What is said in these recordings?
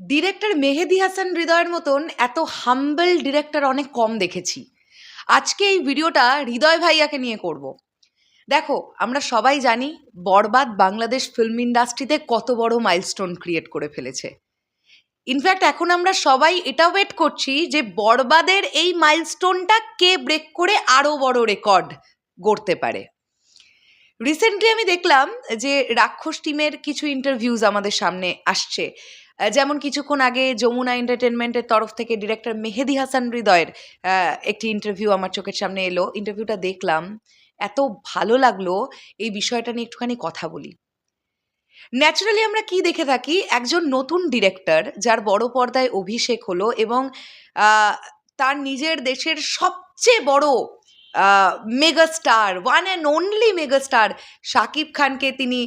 Director Mehedi Hasan হৃদয়ের মতন এত হাম্বল ডিরেক্টর অনেক কম দেখেছি। আজকে এই ভিডিওটা হৃদয় ভাইয়াকে নিয়ে করব। দেখো, আমরা সবাই জানি বরবাদ বাংলাদেশ ফিল্ম ইন্ডাস্ট্রিতে কত বড় মাইলস্টোন ক্রিয়েট করে ফেলেছে। ইনফ্যাক্ট এখন আমরা সবাই এটা ওয়েট করছি যে বরবাদের এই মাইলস্টোনটা কে ব্রেক করে আরও বড় রেকর্ড গড়তে পারে। রিসেন্টলি আমি দেখলাম যে রাক্ষস টিমের কিছু ইন্টারভিউজ আমাদের সামনে আসছে। যেমন কিছুক্ষণ আগে যমুনা এন্টারটেনমেন্টের তরফ থেকে ডিরেক্টর মেহেদি হাসান হৃদয়ের একটি ইন্টারভিউ আমার চোখের সামনে এলো। ইন্টারভিউটা দেখলাম। এত ভালো লাগল। এই বিষয়টা নিয়ে একটুখানি কথা বলি। ন্যাচারালি আমরা কি দেখে থাকি? একজন নতুন ডিরেক্টর যার বড় পর্দায় অভিষেক হলো এবং তার নিজের দেশের সবচেয়ে বড় megastar one and only megastar Shakib খানকে তিনি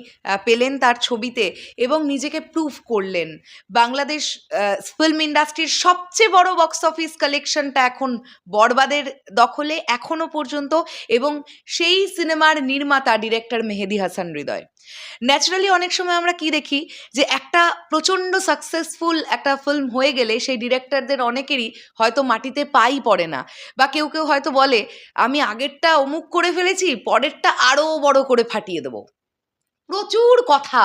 পেলেন তার ছবিতে এবং নিজেকে প্রুফ করলেন। বাংলাদেশ ফিল্ম ইন্ডাস্ট্রির সবচেয়ে বড় বক্স অফিস কালেকশনটা এখন বরবাদের দখলে এখনও পর্যন্ত এবং সেই সিনেমার নির্মাতা ডিরেক্টর মেহেদি হাসান হৃদয়। ন্যাচারালি অনেক সময় আমরা কি দেখি যে একটা প্রচণ্ড সাকসেসফুল একটা ফিল্ম হয়ে গেলে সেই ডিরেক্টরদের অনেকেরই হয়তো মাটিতে পাই পড়ে না। বা কেউ কেউ হয়তো বলে, আমি আগেরটা অমুক করে ফেলেছি, পরেরটা আরও বড় করে ফাটিয়ে দেবো। প্রচুর কথা।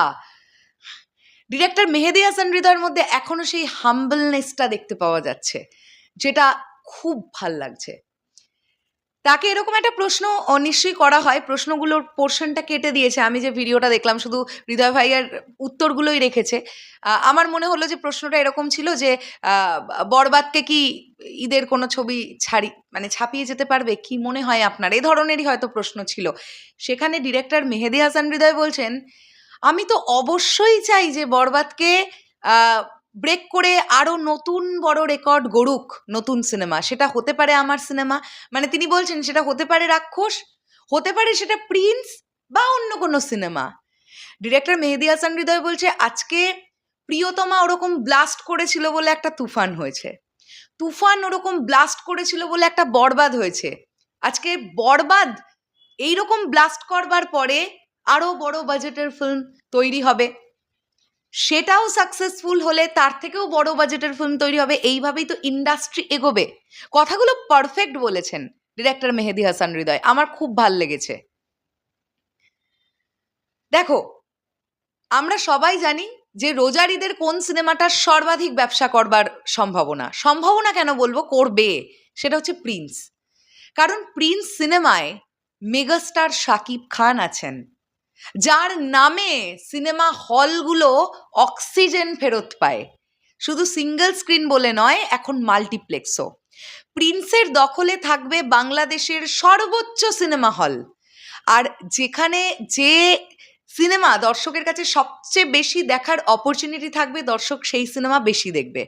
ডিরেক্টর মেহেদি হাসান হৃদয়ের মধ্যে এখনও সেই হাম্বলনেসটা দেখতে পাওয়া যাচ্ছে, যেটা খুব ভালো লাগছে। তাকে এরকম একটা প্রশ্ন নিশ্চয়ই করা হয়। প্রশ্নগুলোর পোর্শনটা কেটে দিয়েছে। আমি যে ভিডিওটা দেখলাম, শুধু হৃদয় ভাইয়ের উত্তরগুলোই রেখেছে। আমার মনে হলো যে প্রশ্নটা এরকম ছিল যে বরবাদকে কি ঈদের কোনো ছবি ছাড়ি মানে ছাপিয়ে যেতে পারবে? কি মনে হয় আপনার? এ ধরনেরই হয়তো প্রশ্ন ছিল। সেখানে ডিরেক্টর মেহেদি হাসান হৃদয় বলছেন, আমি তো অবশ্যই চাই যে বরবাদকে ব্রেক করে আরও নতুন বড় রেকর্ড গড়ুক নতুন সিনেমা সেটা হতে পারে আমার সিনেমা মানে তিনি বলছেন, সেটা হতে পারে রাক্ষস, হতে পারে সেটা প্রিন্স বা অন্য কোনো সিনেমা ডিরেক্টর মেহেদি হাসান হৃদয় বলছে, আজকে প্রিয়তমা ওরকম ব্লাস্ট করেছিল বলে একটা তুফান হয়েছে। তুফান ওরকম ব্লাস্ট করেছিল বলে একটা বরবাদ হয়েছে। আজকে বরবাদ, এইরকম ব্লাস্ট করবার পরে আরও বড় বাজেটের ফিল্ম তৈরি হবে। সেটাও সাকসেসফুল হলে তার থেকেও বড় বাজেটের ফিল্ম তৈরি হবে। এইভাবেই তো ইন্ডাস্ট্রি এগোবে। কথাগুলো পারফেক্ট বলেছেন ডিরেক্টর মেহেদি হাসান হৃদয়। আমার খুব ভালো লেগেছে। দেখো, আমরা সবাই জানি যে রোজার ঈদের কোন সিনেমাটার সর্বাধিক ব্যবসা করবার সম্ভাবনা। সম্ভাবনা কেন বলব? করবে। সেটা হচ্ছে প্রিন্স কারণ প্রিন্স সিনেমায় মেগাস্টার শাকিব খান আছেন। যার নামে সিনেমা হলগুলো অক্সিজেন ফেরত পায়। শুধু সিঙ্গেল স্ক্রিন বলে নয়, এখন মাল্টিপ্লেক্সও। প্রিন্সের দখলে থাকবে বাংলাদেশের সর্বোচ্চ সিনেমা হল। আর যেখানে যে সিনেমা দর্শকের কাছে সবচেয়ে বেশি দেখার অপরচুনিটি থাকবে, দর্শক সেই সিনেমা বেশি দেখবে।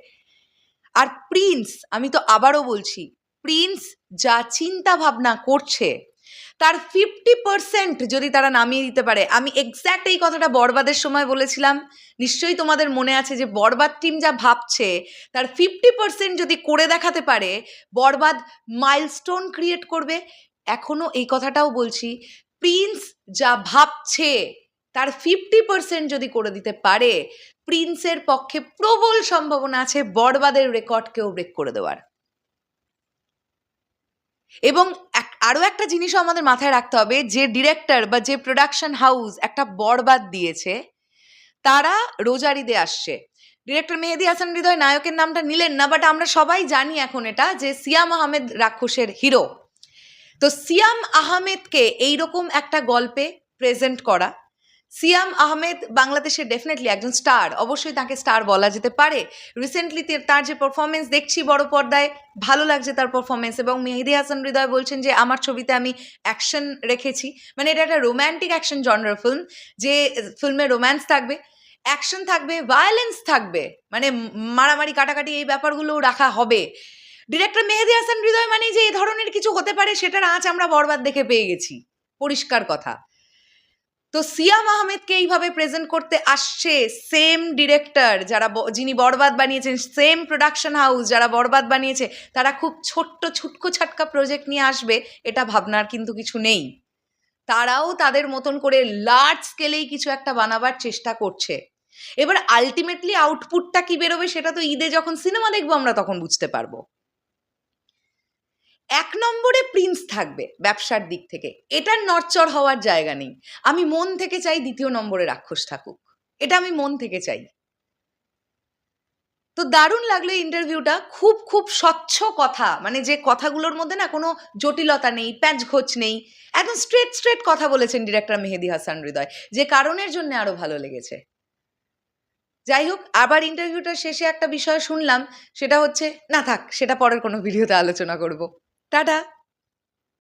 আর প্রিন্স, আমি তো আবারও বলছি, প্রিন্স যা চিন্তা ভাবনা করছে তার ফিফটি পার্সেন্ট যদি তারা নামিয়ে দিতে পারে। আমি এক্স্যাক্ট এই কথাটা বরবাদের সময় বলেছিলাম। নিশ্চয়ই তোমাদের মনে আছে যে বরবাদ টিম যা ভাবছে, তার ফিফটি পার্সেন্ট যদি করে দেখাতে পারে, বরবাদ মাইলস্টোন ক্রিয়েট করবে। এখনও এই কথাটাও বলছি প্রিন্স যা ভাবছে, তার ফিফটি পার্সেন্ট যদি করে দিতে পারে প্রিন্সের পক্ষে প্রবল সম্ভাবনা আছে বরবাদের রেকর্ডকেও ব্রেক করে দেওয়ার। এবং এক- আরও একটা জিনিসও আমাদের মাথায় রাখতে হবে, যে ডিরেক্টর বা যে প্রোডাকশন হাউস একটা বরবাদ দিয়েছে, তারা রোজারিদে আসছে। ডিরেক্টর মেহেদি হাসান হৃদয় নায়কের নামটা নিলেন না বাট আমরা সবাই জানি এখন এটা, যে সিয়াম আহমেদ রাক্ষসের হিরো তো সিয়াম আহমেদকে এইরকম একটা গল্পে প্রেজেন্ট করা সিয়াম আহমেদ বাংলাদেশের ডেফিনেটলি একজন স্টার অবশ্যই তাকে স্টার বলা যেতে পারে। রিসেন্টলি তার যে পারফরমেন্স দেখছি বড় পর্দায়, ভালো লাগছে তার পারফরমেন্স এবং মেহেদি হাসান হৃদয় বলছেন যে, আমার ছবিতে আমি অ্যাকশন রেখেছি। মানে এটা একটা রোম্যান্টিক অ্যাকশন জনরার ফিল্ম যে ফিল্মে রোম্যান্স থাকবে অ্যাকশন থাকবে ভায়োলেন্স থাকবে মানে মারামারি, কাটাকাটি এই ব্যাপারগুলো রাখা হবে। ডিরেক্টর মেহেদি হাসান হৃদয় মানে যে এই ধরনের কিছু হতে পারে, সেটার আঁচ আমরা বরবাদ দেখে পেয়ে গেছি। পরিষ্কার কথা। তো সিয়াম আহমেদকে এইভাবে প্রেজেন্ট করতে আসছে সেম ডিরেক্টর যারা যিনি বরবাদ বানিয়েছেন সেম প্রোডাকশন হাউস যারা বরবাদ বানিয়েছে, তারা খুব ছোট্ট ছুটকো ছাটকা প্রজেক্ট নিয়ে আসবে, এটা ভাবনার কিন্তু কিছু নেই। তারাও তাদের মতন করে লার্জ স্কেলেই কিছু একটা বানাবার চেষ্টা করছে। এবার আলটিমেটলি আউটপুটটা কি বেরোবে সেটা তো ঈদে যখন সিনেমা দেখব আমরা তখন বুঝতে পারব। এক নম্বরে প্রিন্স থাকবে ব্যবসার দিক থেকে। এটার নরচর হওয়ার জায়গা নেই। আমি মন থেকে চাই দ্বিতীয় নম্বরে রাক্ষস থাকুক। এটা আমি মন থেকে চাই। তো দারুণ লাগল ইন্টারভিউটা খুব খুব স্বচ্ছ কথা। মানে যে কথাগুলোর মধ্যে না কোনো জটিলতা নেই, প্যাঁচ ঘোচ নেই। একদম স্ট্রেট স্ট্রেট কথা বলেছেন ডিরেক্টর মেহেদি হাসান হৃদয়, যে কারণের জন্য আরও ভালো লেগেছে। যাই হোক, আবার ইন্টারভিউটার শেষে একটা বিষয় শুনলাম, সেটা হচ্ছে, না থাক, সেটা পরের কোনো ভিডিওতে আলোচনা করব। টাটা।